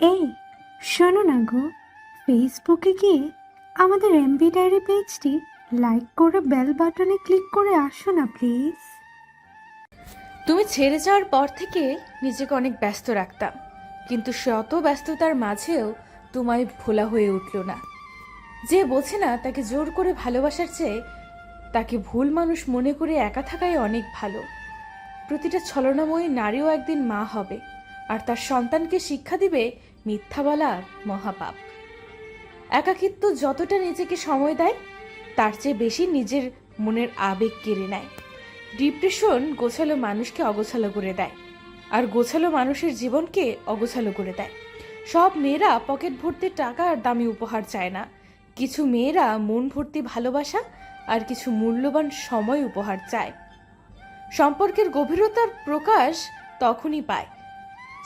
এই, শোনো না গো। ফেসবুকে গিয়ে আমাদের এমবি ডায়েরি পেজটি লাইক করে বেল বাটনে ক্লিক করে আসো না প্লিজ তুমি ছেড়ে যাওয়ার পর থেকে নিজেকে অনেক ব্যস্ত রাখতাম, কিন্তু শত ব্যস্ততার মাঝেও তোমায় ভোলা হয়ে উঠল না। যে বোঝে না তাকে জোর করে ভালোবাসার চেয়ে তাকে ভুল মানুষ মনে করে একা থাকাই অনেক ভালো। প্রতিটা ছলনাময়ী নারীও একদিন মা হবে। আর তার সন্তানকে শিক্ষা দিবে মিথ্যা বলা মহাপাপ। একাকিত্ব যতটা নিজেকে সময় দেয়, তার চেয়ে বেশি নিজের মনের আবেগ কেড়ে নেয়। ডিপ্রেশন গোছালো মানুষকে অগোছালো করে দেয় আর গোছালো মানুষের জীবনকে অগোছালো করে দেয়। সব মেয়েরা পকেট ভর্তি টাকা আর দামি উপহার চায় না। কিছু মেয়েরা মন ভর্তি ভালোবাসা আর কিছু মূল্যবান সময় উপহার চায়। সম্পর্কের গভীরতার প্রকাশ তখনই পায়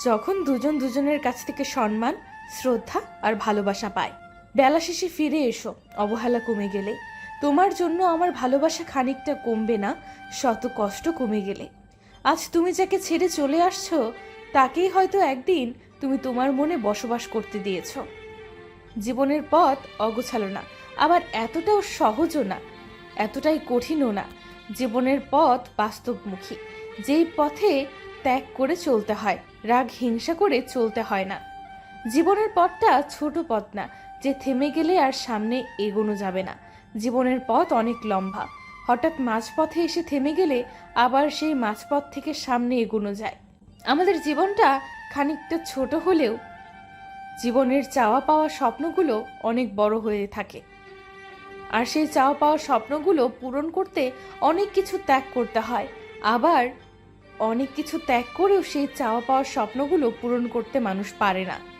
যখন দুজন দুজনের কাছ থেকে সম্মান, শ্রদ্ধা আর ভালোবাসা পায়। বেলা শেষে ফিরে এসো, অবহেলা কমে গেলে। তোমার জন্য আমার ভালোবাসা খানিকটা কমবে না, শত কষ্ট কমে গেলে। আজ তুমি যাকে ছেড়ে চলে আসছো, তাকেই হয়তো একদিন তুমি তোমার মনে বসবাস করতে দিয়েছ। জীবনের পথ অগোছালো না, আবার এতটাও সহজও না, এতটাই কঠিনও না। জীবনের পথ বাস্তবমুখী। যেই পথে ত্যাগ করে চলতে হয়, রাগ হিংসা করে চলতে হয় না। জীবনের পথটা ছোট পথ না, যে থেমে গেলে আর সামনে এগোনো যাবে না। জীবনের পথ অনেক লম্বা, হঠাৎ মাঝপথে এসে থেমে গেলে আবার সেই মাঝপথ থেকে সামনে এগোনো যায়। আমাদের জীবনটা খানিকটা ছোট হলেও জীবনের চাওয়া পাওয়া স্বপ্নগুলো অনেক বড় হয়ে থাকে। আর সেই চাওয়া পাওয়া স্বপ্নগুলো পূরণ করতে অনেক কিছু ত্যাগ করতে হয়, আবার অনেক কিছু ত্যাগ করেও সেই চাওয়া পাওয়ার স্বপ্নগুলো পূরণ করতে মানুষ পারে না।